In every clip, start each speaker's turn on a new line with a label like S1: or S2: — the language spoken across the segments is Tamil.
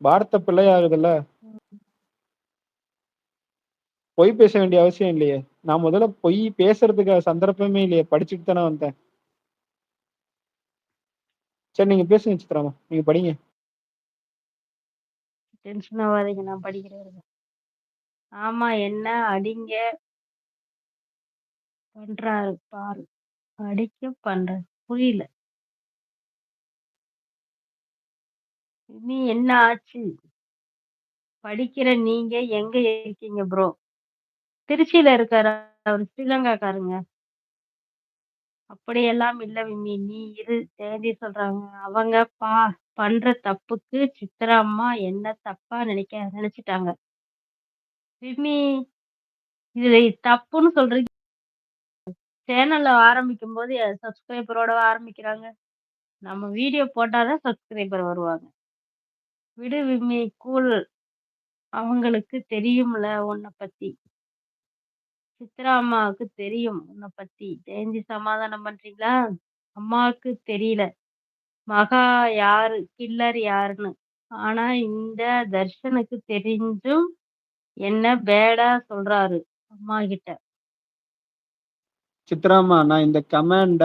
S1: வார்த்தை பிள்ளை
S2: ஆகுதுல்ல
S1: பொய் பேச வேண்டிய அவசியம் இல்லையே! நான் முதல்ல பொய் பேசுறதுக்கு சந்தர்ப்பமே இல்லையே! படிச்சுட்டு தானே வந்தேன். சரி நீங்க பேசுங்க சித்ராமா நீங்க படிங்க.
S2: டென்ஷன் ஆகாதீங்க நான் படிக்கிறேன் ஆமா என்ன அடிங்க. பண்றாரு பாரு. அடிக்க பண்றாரு. புரியல. இனி என்ன ஆச்சு? படிக்கிற நீங்க எங்க இருக்கீங்க ப்ரோ? திருச்சியில இருக்காரு. அவரு ஸ்ரீலங்காக்காரங்க. அப்படியெல்லாம் இல்ல விம்மி. நீ இரு. தேதி சொல்றாங்க. அவங்க பா பண்ற தப்புக்கு சித்ரா அம்மா என்ன தப்பா நினைக்க நினைச்சிட்டாங்க விம்மி இதுல தப்புன்னு சொல்றீங்க. சேனல்ல ஆரம்பிக்கும்போது சப்ஸ்கிரைபரோட ஆரம்பிக்கிறாங்க? நம்ம வீடியோ போட்டா தான் சப்ஸ்கிரைபர் வருவாங்க. விடு விம்மி அவங்களுக்கு தெரியும்ல உன்ன பத்தி. சித்ரா அம்மாவுக்கு தெரியும் உன்ன பத்தி. ஜெயந்தி சமாதானம் பண்றீங்களா? அம்மாவுக்கு தெரியல. மகா யாரு? கில்லர் யாருன்னு. ஆனா இந்த தர்ஷனுக்கு தெரிஞ்சும் என்ன பேடா சொல்றாரு அம்மா
S1: கிட்ட சித்ராமா நான் இந்த கமாண்ட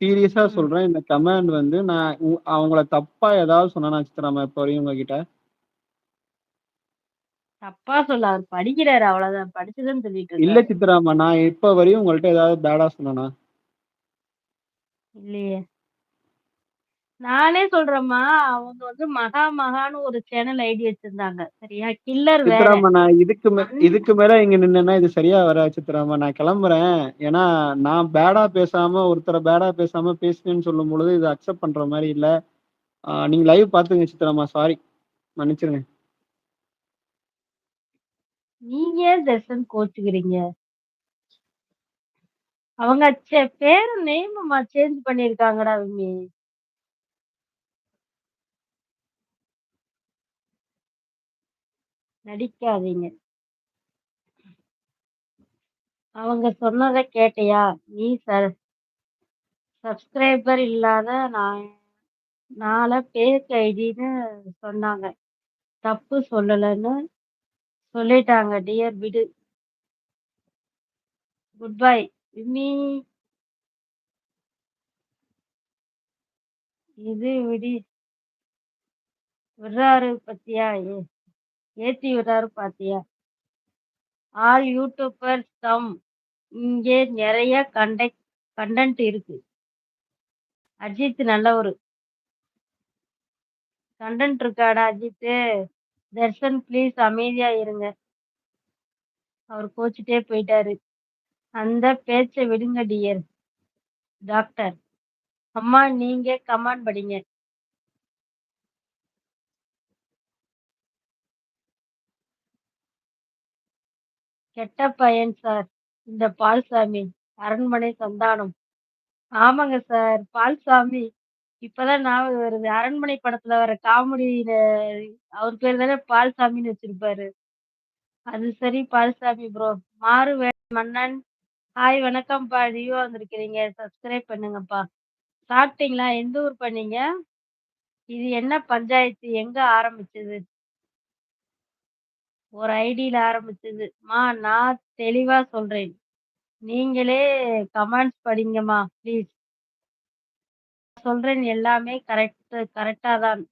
S1: சீரியஸா. சொல்றேன். இந்த கமாண்ட் வந்து நான் அவங்கள தப்பா ஏதாவது சொன்னேனா சித்ராம்மா இப்ப வரையும் உங்ககிட்ட?
S2: தப்பா சொல்ல அவரு படிக்கிறாரு அவ்வளவுதான். படிச்சுதான்னு சொல்லிட்டு
S1: இல்ல. சித்ராம்மா. நான் இப்ப வரையும் உங்கள்ட்ட ஏதாவது பேடா சொன்னேனா?
S2: இல்லையே. நானே சொல்றேன்மா, அவங்க வந்து மகா மகான்னு ஒரு சேனல் ஐடி வச்சிருந்தாங்க. சரியா? கில்லர் வேற.
S1: நான் இதுக்கு மே இதுக்கு மேல இங்க நின்னேன்னா இது சரியா வராது சித்ராம்மா. நான் கிளம்புறேன். ஏன்னா நான் பேடா பேசாம ஒருத்தர பேடா பேசாம பேசுனேன்னு சொல்லும்பொழுது இத அக்செப்ட் பண்ற மாரி இல்ல. நீங்க லைவ் பாத்துக்கங்க சித்ராம்மா. சாரி. மன்னிச்சிருங்க.
S2: நீங்க ஏன் தர்ஷன் கோச்சுக்கிறீங்க? அவங்க பேரு நேம்மா சேஞ்ச் பண்ணியிருக்காங்கடா விம்மி. நடிக்காதீங்க. அவங்க சொன்னதை கேட்டியா? நீ ச சப்ஸ்கிரைபர் இல்லாத நான் நால பேக் ஐடின்னு சொன்னாங்க. தப்பு சொல்லலைன்னு சொல்லிட்டாங்க டியர் விடு. Good bye. விம்மி. இது விடி விடுறாரு பாத்தியா? ஏற்றி விடுறாரு பாத்தியா? ஆல் யூடியூபர்ஸ் தம் இங்கே நிறைய கண்டெக்ட் கண்டென்ட் இருக்கு. அஜித் நல்லவர் கண்டென்ட் இருக்காடா அஜித்து? தர்ஷன் ப்ளீஸ் அமைதியா இருங்க. அவர் கோச்சுட்டே போயிட்டாரு. அந்த பேச்சை விடுங்க டியர். டாக்டர். அம்மா நீங்க கமாண்ட் படிங்க. கெட்ட பையன் சார். இந்த பால்சாமி. அரண்மனை சந்தானம். ஆமாங்க சார். பால்சாமி. இப்பதான் ஞாபகம் வருது. அரண்மனை படத்துல வர காமெடியில அவர் பேர் தானே பால்சாமின்னு வச்சிருப்பாரு. அது சரி பால்சாமி ப்ரோ. மாறு வே மன்னன். ஹாய் வணக்கம்ப்பா. நியூவா வந்திருக்கிறீங்க. சப்ஸ்கிரைப் பண்ணுங்கப்பா. சாப்பிட்டீங்களா? எந்த ஊர் பண்ணீங்க இது என்ன பஞ்சாயத்து? எங்க ஆரம்பிச்சது? ஒரு ஐடியில ஆரம்பிச்சது. மா நான் தெளிவா சொல்றேன். நீங்களே கமெண்ட்ஸ் படிங்கம்மா ப்ளீஸ். சொல்றேன் எல்லாமே கரெக்ட் கரெக்டா தான்.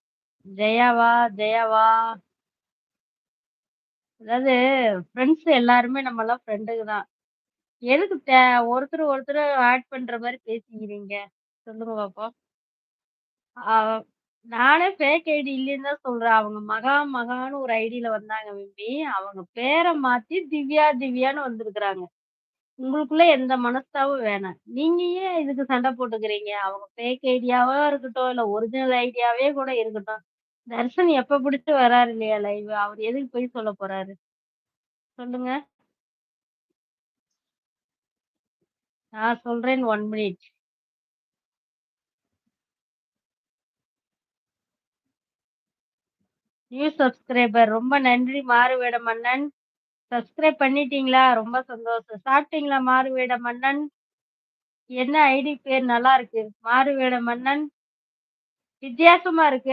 S2: ஜெயாவா? ஜெயாவா? அதாவது ஃப்ரெண்ட்ஸ் எல்லாருமே நம்மளாம் ஃப்ரெண்டுங்க தான். எதுக்கு தே ஒருத்தர் ஒருத்தர் ஆட் பண்ற மாதிரி பேசிக்கிறீங்க? சொல்லுங்க பாப்போம். நானே ஃபேக் ஐடி இல்லைன்னு தான் சொல்றேன். அவங்க மகா மகான்னு ஒரு ஐடியில வந்தாங்க விம்மி. அவங்க பேரை மாத்தி திவ்யா திவ்யான்னு வந்திருக்கிறாங்க. உங்களுக்குள்ள எந்த மனஸ்தாவும் வேணாம். நீங்க ஏன் இதுக்கு சண்டை போட்டுக்கிறீங்க? அவங்க ஃபேக் ஐடியாவா இருக்கட்டும், இல்ல ஒரிஜினல் ஐடியாவே கூட இருக்கட்டும். தர்ஷன் எப்ப பிடிச்சு வராரு இல்லையா லைவ். அவர் எதுக்கு போய் சொல்ல போறாரு? சொல்லுங்க. நான் சொல்றேன் ஒன் மினிட். நியூ சப்ஸ்கிரைபர் ரொம்ப நன்றி மாறுவேட மன்னன். சப்ஸ்கிரைப் பண்ணிட்டீங்களா? ரொம்ப சந்தோஷம். சாப்பிட்டீங்களா மாறுவேட மன்னன்? என்ன ஐடி பேர் நல்லா இருக்கு. மாறுவேட மன்னன். வித்தியாசமா இருக்கு.